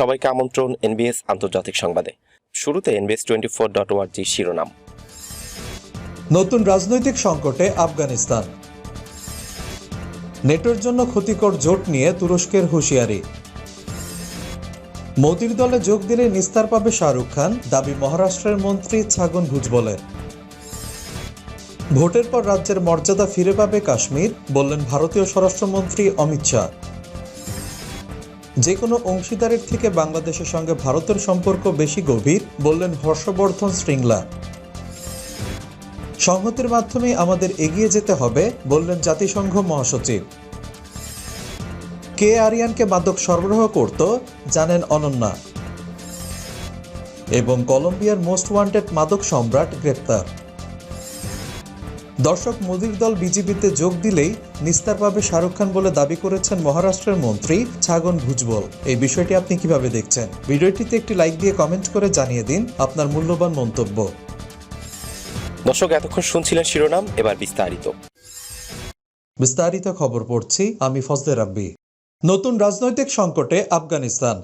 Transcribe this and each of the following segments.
সবাইকে আমন্ত্রণ এনবিএস আন্তর্জাতিক সংবাদে। শুরুতে এনবিএস টোয়েন্টি ফোর ডট ওয়ার্জি শিরোনাম। নতুন রাজনৈতিক সংকটে আফগানিস্তান। নেটোর জন্য ক্ষতিকর জোট নিয়ে তুরস্কের হুঁশিয়ারি। মোদির দলে যোগ দিলে নিস্তার পাবে শাহরুখ খান, দাবি মহারাষ্ট্রের মন্ত্রী ছাগন ভুজবলের। ভোটের পর রাজ্যের মর্যাদা ফিরে পাবে কাশ্মীর, বললেন ভারতীয় স্বরাষ্ট্রমন্ত্রী অমিত শাহ। যে কোনো অংশীদারের থেকে বাংলাদেশের সঙ্গে ভারতের সম্পর্ক বেশি গভীর, বললেন হর্ষবর্ধন শ্রীংলা সংহতির মাধ্যমে আমাদের এগিয়ে যেতে হবে, বললেন জাতিসংঘ মহাসচিব। কে আরিয়ানকে মাদক সরবরাহ করত, জানেন অনন্যা। এবং কলম্বিয়ার মোস্ট ওয়ান্টেড মাদক সম্রাট গ্রেপ্তার। দর্শক মোদির দল বিজেপিতে যোগ দিলেই নিস্তার পাবে শাহরুখ খান বলে দাবি করেছেন মহারাষ্ট্রের মন্ত্রী ছাগন ভুজবল। এই বিষয়টি আপনি কীভাবে দেখছেন? ভিডিওটিতে একটি লাইক দিয়ে কমেন্ট করে জানিয়ে দিন আপনার মূল্যবান মন্তব্য। দর্শক এতক্ষণ শুনছিলেন শিরোনাম এবার বিস্তারিত। বিস্তারিত খবর পড়ছি আমি ফজলে রাব্বি। নতুন রাজনৈতিক সংকটে আফগানিস্তান।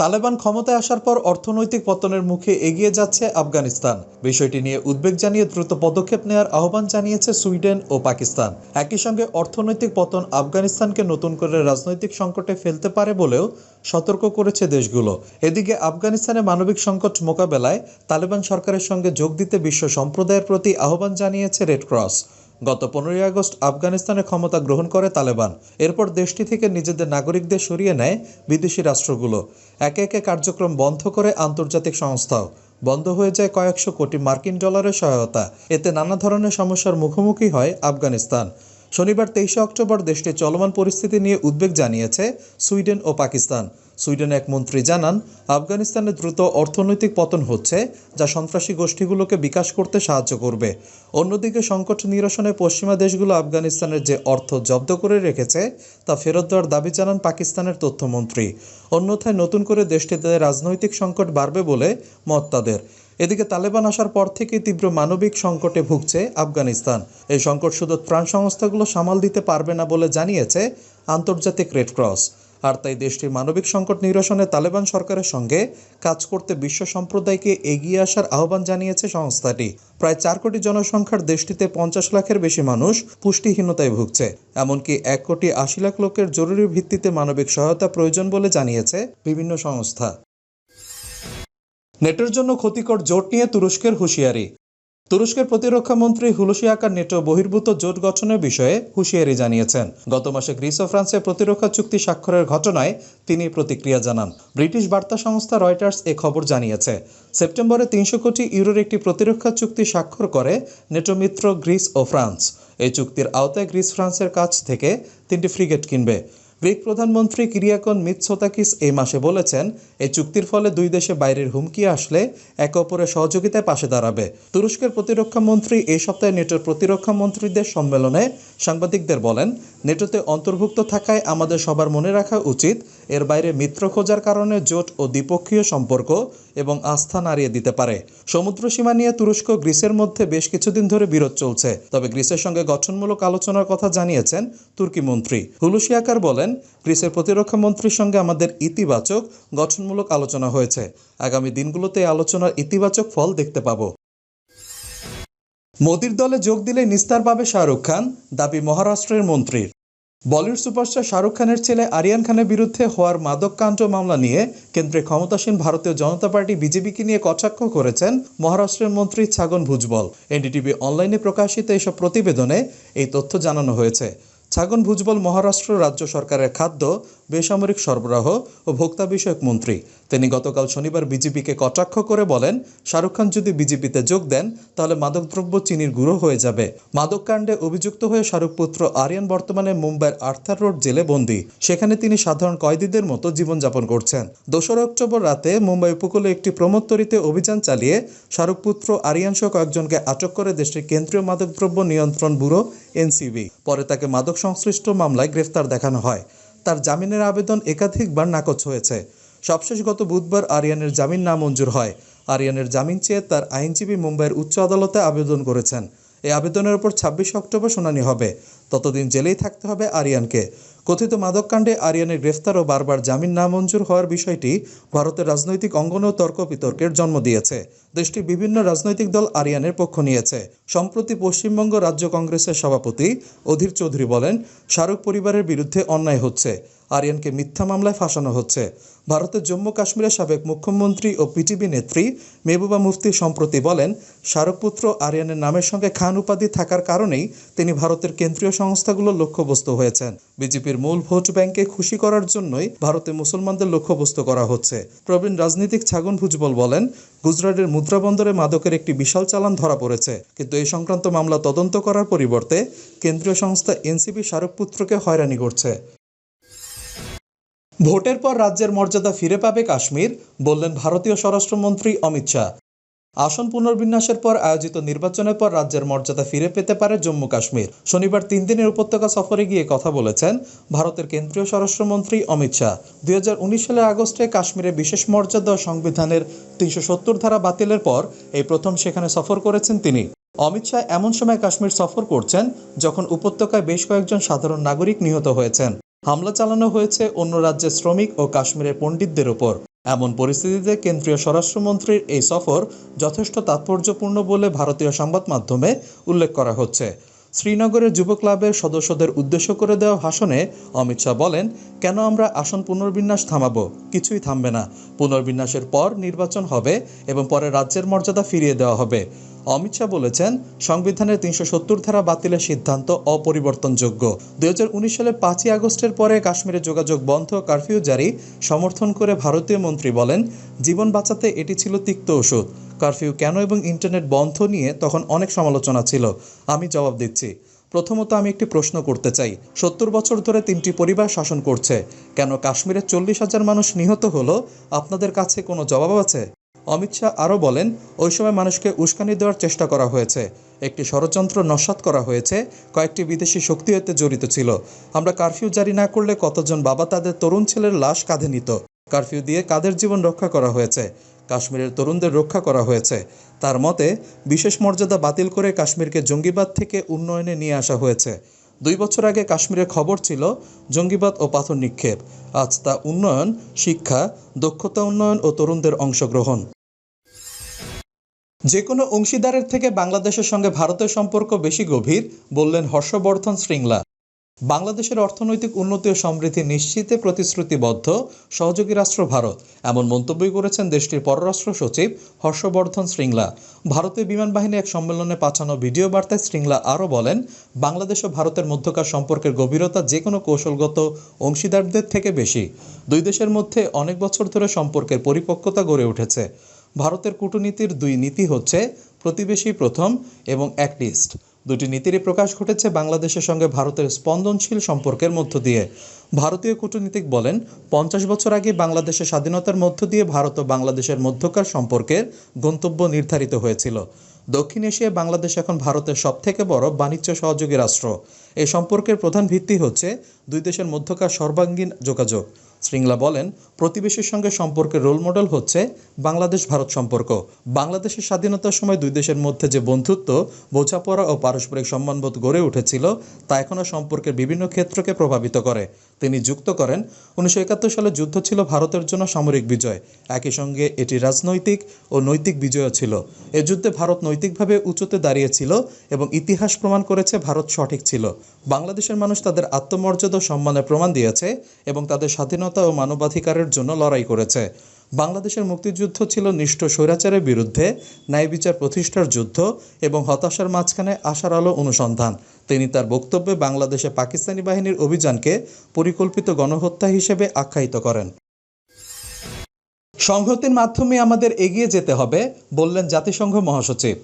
তালেবান ক্ষমতায় আসার পর অর্থনৈতিক পতনের মুখে এগিয়ে যাচ্ছে আফগানিস্তান। বিষয়টি নিয়ে উদ্বেগ জানিয়ে দ্রুত পদক্ষেপ নেওয়ার আহ্বান জানিয়েছে সুইডেন ও পাকিস্তান। একই সঙ্গে অর্থনৈতিক পতন আফগানিস্তানকে নতুন করে রাজনৈতিক সংকটে ফেলতে পারে বলেও সতর্ক করেছে দেশগুলো। এদিকে আফগানিস্তানে মানবিক সংকট মোকাবেলায় তালেবান সরকারের সঙ্গে যোগ দিতে বিশ্ব সম্প্রদায়ের প্রতি আহ্বান জানিয়েছে রেড ক্রস। গত পনেরোই আগস্ট আফগানিস্তানে ক্ষমতা গ্রহণ করে তালেবান। এরপর দেশটি থেকে নিজেদের নাগরিকদের সরিয়ে নেয় বিদেশি রাষ্ট্রগুলো। একে একে কার্যক্রম বন্ধ করে আন্তর্জাতিক সংস্থাও। বন্ধ হয়ে যায় কয়েকশো কোটি মার্কিন ডলারের সহায়তা। এতে নানা ধরনের সমস্যার মুখোমুখি হয় আফগানিস্তান। শনিবার তেইশে অক্টোবর দেশটির চলমান পরিস্থিতি নিয়ে উদ্বেগ জানিয়েছে সুইডেন ও পাকিস্তান। সুইডেন এক মন্ত্রী জানান, আফগানিস্তানে দ্রুত অর্থনৈতিক পতন হচ্ছে, যা সন্ত্রাসী গোষ্ঠীগুলোকে বিকাশ করতে সাহায্য করবে। অন্যদিকে সংকট নিরসনে পশ্চিমা দেশগুলো আফগানিস্তানের যে অর্থ জব্দ করে রেখেছে, তা ফেরত দেওয়ার দাবি জানান পাকিস্তানের তথ্যমন্ত্রী। অন্যথায় নতুন করে দেশটিতে রাজনৈতিক সংকট বাড়বে বলে মত তাদের। এদিকে তালেবান আসার পর থেকে তীব্র মানবিক সংকটে ভুগছে আফগানিস্তান। এই সংকট শুধু ত্রাণ সংস্থাগুলো সামাল দিতে পারবে না বলে জানিয়েছে আন্তর্জাতিক রেড ক্রস আর তাই দেশটির মানবিক সংকট নিরসনে তালেবান সরকারের সঙ্গে কাজ করতে বিশ্ব সম্প্রদায়কে এগিয়ে আসার আহ্বান জানিয়েছে সংস্থাটি। প্রায় চার কোটি জনসংখ্যার দেশটিতে পঞ্চাশ লাখের বেশি মানুষ পুষ্টিহীনতায় ভুগছে। এমনকি এক কোটি আশি লাখ লোকের জরুরি ভিত্তিতে মানবিক সহায়তা প্রয়োজন বলে জানিয়েছে বিভিন্ন সংস্থা। নেটোর জন্য ক্ষতিকর জোট নিয়ে তুরস্কের হুঁশিয়ারি। তুরস্কের প্রতিরক্ষা মন্ত্রী আকার নেটো বহির্ভূত জোট গঠনের বিষয়ে হুঁশিয়ারি জানিয়েছেন। গত মাসে গ্রিস ও ফ্রান্সে প্রতিরক্ষা চুক্তি স্বাক্ষরের ঘটনায় তিনি প্রতিক্রিয়া জানান। ব্রিটিশ বার্তা সংস্থা রয়টার্স এ খবর জানিয়েছে, সেপ্টেম্বরে তিনশো কোটি ইউরোর একটি প্রতিরক্ষা চুক্তি স্বাক্ষর করে নেটো মিত্র গ্রিস ও ফ্রান্স। এই চুক্তির আওতায় গ্রিস ফ্রান্সের কাছ থেকে তিনটি ফ্রিগেট কিনবে। গ্রিক প্রধানমন্ত্রী কিরিয়াকন মিৎসোতাকিস এই মাসে বলেছেন এই চুক্তির ফলে দুই দেশে বাইরের হুমকি আসলে একে অপরের সহযোগিতায় পাশে দাঁড়াবে। তুরস্কের প্রতিরক্ষা মন্ত্রী এই সপ্তাহে নেটোর প্রতিরক্ষা মন্ত্রীদের সম্মেলনে সাংবাদিকদের বলেন, নেটোতে অন্তর্ভুক্ত থাকায় আমাদের সবার মনে রাখা উচিত এর বাইরে মিত্র খোঁজার কারণে জোট ও দ্বিপক্ষীয় সম্পর্ক এবং আস্থা নাড়িয়ে দিতে পারে। সমুদ্র সীমা নিয়ে তুরস্ক গ্রিসের মধ্যে বেশ কিছুদিন ধরে বিরোধ চলছে। তবে গ্রিসের সঙ্গে গঠনমূলক আলোচনার কথা জানিয়েছেন তুর্কি মন্ত্রী। হুলুসিয়াকার বলেন, গ্রিসের প্রতিরক্ষা মন্ত্রীর সঙ্গে আমাদের ইতিবাচক গঠনমূলক আলোচনা হয়েছে। আগামী দিনগুলোতে আলোচনার ইতিবাচক ফল দেখতে পাবো। মোদির দলে যোগ দিলে নিস্তার পাবে শাহরুখ খান, দাবি মহারাষ্ট্রের মন্ত্রীর। বলিউড সুপারস্টার শাহরুখ খানের ছেলে আরিয়ান খানের বিরুদ্ধে হওয়ার মাদককাণ্ড মামলা নিয়ে কেন্দ্রে ক্ষমতাসীন ভারতীয় জনতা পার্টি বিজেপিকে নিয়ে কটাক্ষ করেছেন মহারাষ্ট্রের মন্ত্রী ছাগন ভুজবল। এনডিটিভি অনলাইনে প্রকাশিত এসব প্রতিবেদনে এই তথ্য জানানো হয়েছে। ছাগন ভুজবল মহারাষ্ট্র রাজ্য সরকারের খাদ্য বেসামরিক সরবরাহ ও ভোক্তা বিষয়ক মন্ত্রী। তিনি গতকাল শনিবার বিজেপিকে কটাক্ষ করে বলেন, শাহরুখ খান যদি বিজেপিতে যোগ দেন, তাহলে মাদকদ্রব্য চিনির গুঁড়ো হয়ে যাবে। মাদক কাণ্ডে অভিযুক্ত হয়ে শাহরুখ পুত্র আরিয়ান বর্তমানে মুম্বাইয়ের আর্থার রোড জেলে বন্দী। সেখানে তিনি সাধারণ কয়েদিদের মতো জীবনযাপন করছেন। দোসরা অক্টোবর রাতে মুম্বাই উপকূলে একটি প্রমোত্তরিতে অভিযান চালিয়ে শাহরুখ পুত্র আরিয়ান সহ কয়েকজনকে আটক করে দেশটির কেন্দ্রীয় মাদকদ্রব্য নিয়ন্ত্রণ ব্যুরো এনসিবি। পরে তাকে মাদক সংশ্লিষ্ট মামলায় গ্রেফতার দেখানো হয়। তার জামিনের আবেদন একাধিকবার নাকচ হয়েছে। সবশেষ গত বুধবার আরিয়ানের জামিন নামঞ্জুর হয়। আরিয়ানের জামিন চেয়ে তার আইনজীবী মুম্বাইয়ের উচ্চ আদালতে আবেদন করেছেন। এই আবেদনের উপর ছাব্বিশে অক্টোবর শুনানি হবে। ততদিন জেলেই থাকতে হবে আরিয়ানকে। কথিত মাদককাণ্ডে আরিয়ানের গ্রেফতার ও বারবার জামিন নামঞ্জুর হওয়ার বিষয়টি ভারতের রাজনৈতিক অঙ্গনেও তর্ক বিতর্কের জন্ম দিয়েছে। দেশটির বিভিন্ন রাজনৈতিক দল আরিয়ানের পক্ষ নিয়েছে। সম্প্রতি পশ্চিমবঙ্গ রাজ্য কংগ্রেসের সভাপতি অধীর চৌধুরী বলেন, শাহরুখ পরিবারের বিরুদ্ধে অন্যায় হচ্ছে, আরিয়ানকে মিথ্যা মামলায় ফাঁসানো হচ্ছে। ভারতের জম্মু কাশ্মীরের সাবেক মুখ্যমন্ত্রী ও পিটিভি নেত্রী মেহবুবা মুফতি সম্প্রতি বলেন, শাহরুখ পুত্র আরিয়ানের নামের সঙ্গে খান উপাধি থাকার কারণেই তিনি ভারতের কেন্দ্রীয় সংস্থাগুলোর লক্ষ্যবস্তু হয়েছেন। বিজেপির মূল ভোট ব্যাংকে খুশি করার জন্যই ভারতে মুসলমানদের লক্ষ্যবস্তু করা হচ্ছে। প্রবীণ রাজনীতিক ছাগন ভুজবল বলেন গুজরাটের মুদ্রা বন্দরে মাদকের একটি বিশাল চালান ধরা পড়েছে। কিন্তু এই সংক্রান্ত মামলা তদন্ত করার পরিবর্তে কেন্দ্রীয় সংস্থা এনসিপি শারকপুত্রকে হয়রানি করছে। ভোটের পর রাজ্যের মর্যাদা ফিরে পাবে কাশ্মীর, বললেন ভারতীয় স্বরাষ্ট্রমন্ত্রী অমিত শাহ। আসন পুনর্বিন্যাসের পর আয়োজিত নির্বাচনের পর রাজ্যের মর্যাদা ফিরে পেতে পারে জম্মু কাশ্মীর। শনিবার তিন দিনের উপত্যকা সফরে গিয়ে কথা বলেছেন ভারতের কেন্দ্রীয় স্বরাষ্ট্রমন্ত্রী অমিত শাহ। দুই হাজার উনিশ সালের আগস্টে কাশ্মীরে বিশেষ মর্যাদা সংবিধানের তিনশো সত্তর ধারা বাতিলের পর এই প্রথম সেখানে সফর করেছেন তিনি। অমিত শাহ এমন সময় কাশ্মীর সফর করছেন যখন উপত্যকায় বেশ কয়েকজন সাধারণ নাগরিক নিহত হয়েছেন। হামলা চালানো হয়েছে অন্য রাজ্যের শ্রমিক ও কাশ্মীরের পণ্ডিতদের ওপর। এমন পরিস্থিতিতে কেন্দ্রীয় স্বরাষ্ট্রমন্ত্রীর এই সফর যথেষ্ট তাৎপর্যপূর্ণ বলে ভারতীয় সংবাদ মাধ্যমে উল্লেখ করা হচ্ছে। শ্রীনগরের যুব ক্লাবের সদস্যদের উদ্দেশ্য করে দেওয়া ভাষণে অমিত শাহ বলেন, কেন আমরা আসন পুনর্বিন্যাস থামাবো? কিছুই থামবে না। পুনর্বিন্যাসের পর নির্বাচন হবে এবং পরে রাজ্যের মর্যাদা ফিরিয়ে দেওয়া হবে। অমিত শাহ বলেছেন, সংবিধানের তিনশো সত্তর ধারা বাতিলের সিদ্ধান্ত অপরিবর্তনযোগ্য। দুই সালে পাঁচই আগস্টের পরে কাশ্মীরে যোগাযোগ বন্ধ কারফিউ জারি। সমর্থন করে ভারতীয় মন্ত্রী বলেন, জীবন বাঁচাতে এটি ছিল তিক্ত ওষুধ। কারফিউ কেন এবং ইন্টারনেট বন্ধ নিয়ে তখন অনেক সমালোচনা ছিল। আমি জবাব দিচ্ছি, প্রথমত আমি একটি প্রশ্ন করতে চাই, সত্তর বছর ধরে তিনটি পরিবার শাসন করছে, কেন কাশ্মীরে চল্লিশ হাজার মানুষ নিহত হলো? আপনাদের কাছে কোনো জবাব আছে? অমিত শাহ আরও বলেন, ওই সময় মানুষকে উস্কানি দেওয়ার চেষ্টা করা হয়েছে, একটি ষড়যন্ত্র নস্যাৎ করা হয়েছে, কয়েকটি বিদেশি শক্তি এতে জড়িত ছিল। আমরা কারফিউ জারি না করলে কতজন বাবা তাদের তরুণ ছেলের লাশ কাঁধে নিত। কারফিউ দিয়ে কাদের জীবন রক্ষা করা হয়েছে? কাশ্মীরের তরুণদের রক্ষা করা হয়েছে। তার মতে, বিশেষ মর্যাদা বাতিল করে কাশ্মীরকে জঙ্গিবাদ থেকে উন্নয়নে নিয়ে আসা হয়েছে। দুই বছর আগে কাশ্মীরের খবর ছিল, জঙ্গিবাদ ও পাথর নিক্ষেপ। আজ তা উন্নয়ন, শিক্ষা, দক্ষতা উন্নয়ন ও তরুণদের অংশগ্রহণ। যে কোনো অংশীদারের থেকে বাংলাদেশের সঙ্গে ভারতের সম্পর্ক বেশি গভীর, বললেন হর্ষবর্ধন শ্রীংলা বাংলাদেশের অর্থনৈতিক উন্নতি ও সমৃদ্ধি নিশ্চিতে প্রতিশ্রুতিবদ্ধ সহযোগী রাষ্ট্র ভারত। এমন মন্তব্যই করেছেন দেশটির পররাষ্ট্র সচিব হর্ষবর্ধন শ্রীংলা ভারতীয় বিমান বাহিনী এক সম্মেলনে পাঠানো ভিডিও বার্তায় শ্রীংলা আরও বলেন, বাংলাদেশ ও ভারতের মধ্যকার সম্পর্কের গভীরতা যে কোনো কৌশলগত অংশীদারদের থেকে বেশি। দুই দেশের মধ্যে অনেক বছর ধরে সম্পর্কের পরিপক্কতা গড়ে উঠেছে। ভারতের কূটনীতির দুই নীতি হচ্ছে, প্রতিবেশী প্রথম এবং এক লিস্ট দুটি নীতিরই প্রকাশ ঘটেছে বাংলাদেশের সঙ্গে ভারতের স্পন্দনশীল সম্পর্কের মধ্য দিয়ে। ভারতীয় কূটনীতিক বলেন, পঞ্চাশ বছর আগে বাংলাদেশের স্বাধীনতার মধ্য দিয়ে ভারত ও বাংলাদেশের মধ্যকার সম্পর্কের গন্তব্য নির্ধারিত হয়েছিল। দক্ষিণ এশিয়ায় বাংলাদেশ এখন ভারতের সবথেকে বড় বাণিজ্য সহযোগী রাষ্ট্র। এই সম্পর্কের প্রধান ভিত্তি হচ্ছে দুই দেশের মধ্যকার সর্বাঙ্গীন যোগাযোগ। শ্রীংলা বলেন, প্রতিবেশীর সঙ্গে সম্পর্কের রোল মডেল হচ্ছে বাংলাদেশ ভারত সম্পর্ক। বাংলাদেশের স্বাধীনতার সময় দুই দেশের মধ্যে যে বন্ধুত্ব, বোঝাপড়া ও পারস্পরিক সম্মানবোধ গড়ে উঠেছিল, তা এখনও সম্পর্কের বিভিন্ন ক্ষেত্রকে প্রভাবিত করে। তিনি যুক্ত করেন, উনিশশো একাত্তর সালে যুদ্ধ ছিল ভারতের জন্য সামরিক বিজয়। একই সঙ্গে এটি রাজনৈতিক ও নৈতিক বিজয়ও ছিল। এ যুদ্ধে ভারত নৈতিকভাবে উঁচুতে দাঁড়িয়েছিল এবং ইতিহাস প্রমাণ করেছে ভারত সঠিক ছিল। বাংলাদেশের মানুষ তাদের আত্মমর্যাদা সম্মানের প্রমাণ দিয়েছে এবং তাদের স্বাধীনতা ও মানবাধিকারের জন্য লড়াই করেছে। বাংলাদেশের মুক্তিযুদ্ধ ছিল নিষ্ঠ স্বৈরাচারের বিরুদ্ধে, ন্যায় বিচার প্রতিষ্ঠার যুদ্ধ এবং হতাশার মাঝখানে আশার আলো অনুসন্ধান। তিনি তার বক্তব্যে বাংলাদেশে পাকিস্তানি বাহিনীর অভিযানকে পরিকল্পিত গণহত্যা হিসেবে আখ্যায়িত করেন। সংহতির মাধ্যমে আমাদের এগিয়ে যেতে হবে, বললেন জাতিসংঘ মহাসচিব।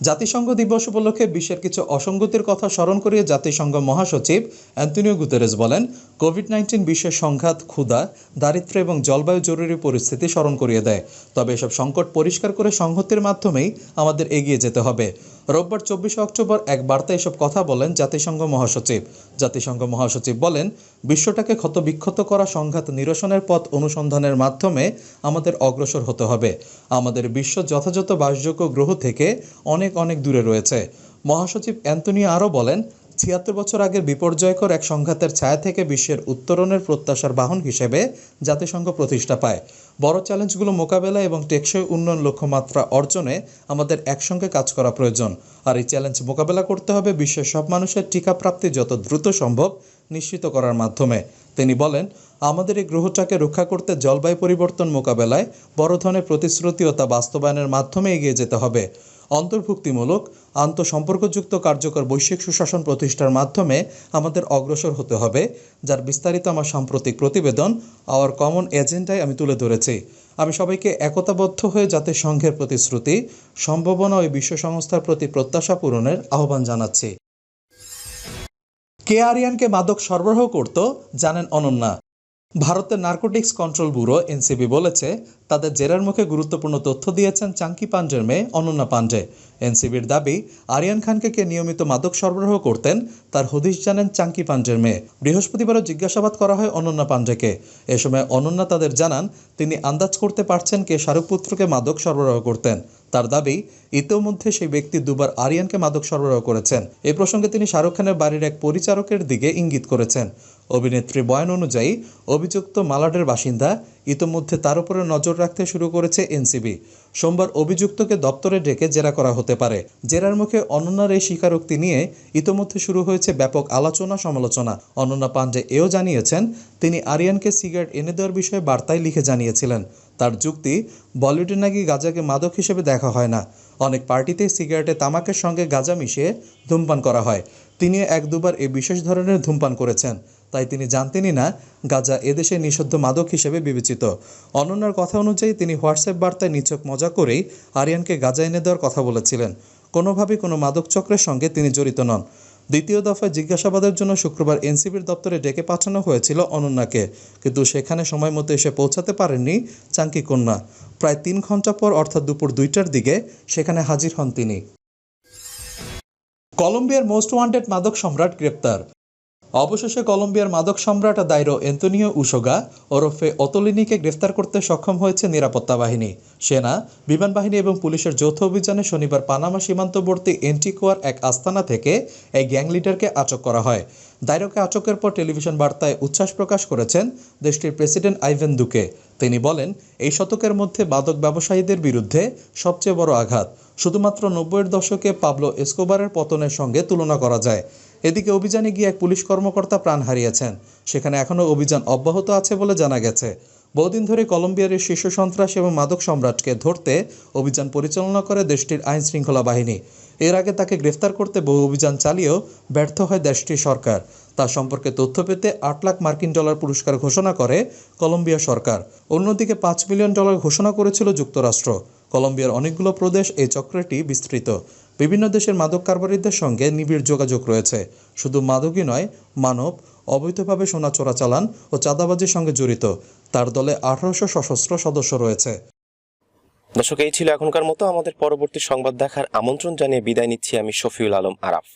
জাতিসংঘ দিবস উপলক্ষে বিশ্বের কিছু অসঙ্গতির কথা স্মরণ করিয়ে জাতিসংঘ মহাসচিব অ্যান্টনিও গুতেরেস বলেন, কোভিড নাইন্টিন বিশ্বের সংঘাত, ক্ষুধা, দারিদ্র্য এবং জলবায়ু জরুরি পরিস্থিতি স্মরণ করিয়ে দেয়। তবে এসব সংকট পরিষ্কার করে সংহতির মাধ্যমেই আমাদের এগিয়ে যেতে হবে। রোববার চব্বিশে অক্টোবর এক বার্তায় এসব কথা বলেন জাতিসংঘ মহাসচিব। জাতিসংঘ মহাসচিব বলেন, বিশ্বটাকে ক্ষতবিক্ষত করা সংঘাত নিরসনের পথ অনুসন্ধানের মাধ্যমে আমাদের অগ্রসর হতে হবে। আমাদের বিশ্ব যথাযথ বাসযোগ্য গ্রহ থেকে অনেক অনেক দূরে রয়েছে। মহাসচিব অ্যান্টনি আরও বলেন, ছিয়াত্তর বছর আগের বিপর্যয়কর এক সংঘাতের ছায়া থেকে বিশ্বের উত্তরণের প্রত্যাশার বাহন হিসেবে জাতিসংঘ প্রতিষ্ঠা পায়। বড় চ্যালেঞ্জগুলো মোকাবেলা এবং টেকসই উন্নয়ন লক্ষ্যমাত্রা অর্জনে আমাদের একসঙ্গে কাজ করা প্রয়োজন। আর এই চ্যালেঞ্জ মোকাবেলা করতে হবে বিশ্বের সব মানুষের টিকা প্রাপ্তি যত দ্রুত সম্ভব নিশ্চিত করার মাধ্যমে। তিনি বলেন, আমাদের এই গ্রহটাকে রক্ষা করতে জলবায়ু পরিবর্তন মোকাবেলায় বড় ধরনের প্রতিশ্রুতি ও তা বাস্তবায়নের মাধ্যমে এগিয়ে যেতে হবে। অন্তর্ভুক্তিমূলক, আন্তঃসম্পর্কযুক্ত কার্যকর বৈশ্বিক সুশাসন প্রতিষ্ঠার মাধ্যমে আমাদের অগ্রসর হতে হবে, যার বিস্তারিত আমার সাম্প্রতিক প্রতিবেদন আওয়ার কমন এজেন্ডায় আমি তুলে ধরেছি। আমি সবাইকে একতাবদ্ধ হয়ে জাতিসংঘের প্রতিশ্রুতি সম্ভাবনা ও বিশ্ব সংস্থার প্রতি প্রত্যাশা পূরণের আহ্বান জানাচ্ছি। কে আরিয়ানকে মাদক সরবরাহ করত জানেন অনন্যা। ভারতের নার্কোটিক্স কন্ট্রোল ব্যুরো এনসিবি বলেছে, তাদের জেরার মুখে গুরুত্বপূর্ণ তথ্য দিয়েছেন চাঙ্কি পাঞ্জের মেয়ে অনন্যা পাঞ্জে এনসিবির দাবি, আরিয়ান খানকে কে নিয়মিত মাদক সরবরাহ করতেন, তার হদিশ জানেন চাঙ্কি পাঞ্জের মেয়ে। বৃহস্পতিবারও জিজ্ঞাসাবাদ করা হয় অনন্যা পাঞ্জেকে এ সময় অনন্যা তাদের জানান, তিনি আন্দাজ করতে পারছেন কে শাহরুখ পুত্রকে মাদক সরবরাহ করতেন। তার দাবি, ইতোমধ্যে সেই ব্যক্তি দুবার আরিয়ানকে মাদক সরবরাহ করেছেন। এ প্রসঙ্গে তিনি শাহরুখ খানের বাড়ির এক পরিচারকের দিকে ইঙ্গিত করেছেন। অভিনেত্রী বয়ান অনুযায়ী, অভিযুক্ত মালাডের বাসিন্দা ইতোমধ্যে তার উপরে নজর রাখতে শুরু করেছে এনসিবি। সোমবার অভিযুক্তকে দপ্তরে ডেকে জেরা করা হতে পারে। জেরার মুখে অনন্যার এই স্বীকারোক্তি নিয়ে ইতোমধ্যে শুরু হয়েছে ব্যাপক আলোচনা সমালোচনা। অনন্যা পাঞ্জে এও জানিয়েছেন, তিনি আরিয়ানকে সিগারেট এনে দেওয়ার বিষয়ে বার্তায় লিখে জানিয়েছিলেন। তার যুক্তি বলিউডে নাকি গাঁজাকে মাদক হিসেবে দেখা হয় না। অনেক পার্টিতে সিগারেটে তামাকের সঙ্গে গাঁজা মিশিয়ে ধূমপান করা হয়। তিনি এক দুবার এই বিশেষ ধরনের ধূমপান করেছেন। তাই তিনি জানতেনই না গাজা এদেশে নিষিদ্ধ মাদক হিসেবে বিবেচিত। অনন্যার কথা অনুযায়ী তিনি হোয়াটসঅ্যাপ বার্তায় নিচক মজা করেই আরিয়ানকে গাঁজা এনে দেওয়ার কথা বলেছিলেন। কোনোভাবেই কোনো মাদক চক্রের সঙ্গে তিনি জড়িত নন। দ্বিতীয় দফায় জিজ্ঞাসাবাদের জন্য শুক্রবার এনসিবির দপ্তরে ডেকে পাঠানো হয়েছিল অনন্যাকে, কিন্তু সেখানে সময় মতো এসে পৌঁছাতে পারেননি চাঙ্কি কন্যা। প্রায় তিন ঘণ্টা পর, অর্থাৎ দুপুর দুইটার দিকে, সেখানে হাজির হন তিনি। কলম্বিয়ার মোস্ট ওয়ান্টেড মাদক সম্রাট গ্রেপ্তার। অবশেষে কলম্বিয়ার মাদক সম্রাট দাইরো এন্তোনিও উসোগা ওরফে অতলিনিকে গ্রেফতার করতে সক্ষম হয়েছে নিরাপত্তা বাহিনী। সেনা, বিমান বাহিনী এবং পুলিশের যৌথ অভিযানে শনিবার পানামা সীমান্তবর্তী এন্টিকোয়ার এক আস্তানা থেকে এই গ্যাং লিডারকে আটক করা হয়। দাইরোকে আটকের পর টেলিভিশন বার্তায় উচ্ছ্বাস প্রকাশ করেছেন দেশটির প্রেসিডেন্ট আইভেন দুকে। তিনি বলেন, এই শতকের মধ্যে মাদক ব্যবসায়ীদের বিরুদ্ধে সবচেয়ে বড় আঘাত। শুধুমাত্র নব্বইয়ের দশকে পাবলো এসকোবারের পতনের সঙ্গে তুলনা করা যায়। এদিকে অভিযানে গিয়ে এক পুলিশ কর্মকর্তা প্রাণ হারিয়েছেন। সেখানে এখনও অভিযান অব্যাহত আছে বলে জানা গেছে। বহুদিন ধরে কলম্বিয়ার শীর্ষ সন্ত্রাস এবং মাদক সম্রাটকে ধরতে অভিযান পরিচালনা করে দেশটির আইন শৃঙ্খলা বাহিনী। এর আগে তাকে গ্রেফতার করতে বহু অভিযান চালিয়েও ব্যর্থ হয় দেশটির সরকার। তার সম্পর্কে তথ্য পেতে আট লাখ মার্কিন ডলার পুরস্কার ঘোষণা করে কলম্বিয়া সরকার। অন্যদিকে পাঁচ মিলিয়ন ডলার ঘোষণা করেছিল যুক্তরাষ্ট্র। কলম্বিয়ার অনেকগুলো প্রদেশ এই চক্রটি বিস্তৃত। বিভিন্ন দেশের মাদক কারবারিদের সঙ্গে নিবিড় যোগাযোগ রয়েছে। শুধু মাদকই নয়, মানব, অবৈধভাবে সোনা চোরাচালান ও চাঁদাবাজির সঙ্গে জড়িত। তার দলে আঠারোশো সশস্ত্র সদস্য রয়েছে। দর্শক, এই ছিল এখনকার মতো। আমাদের পরবর্তী সংবাদ দেখার আমন্ত্রণ জানিয়ে বিদায় নিচ্ছি আমি শফিউল আলম আরাফ।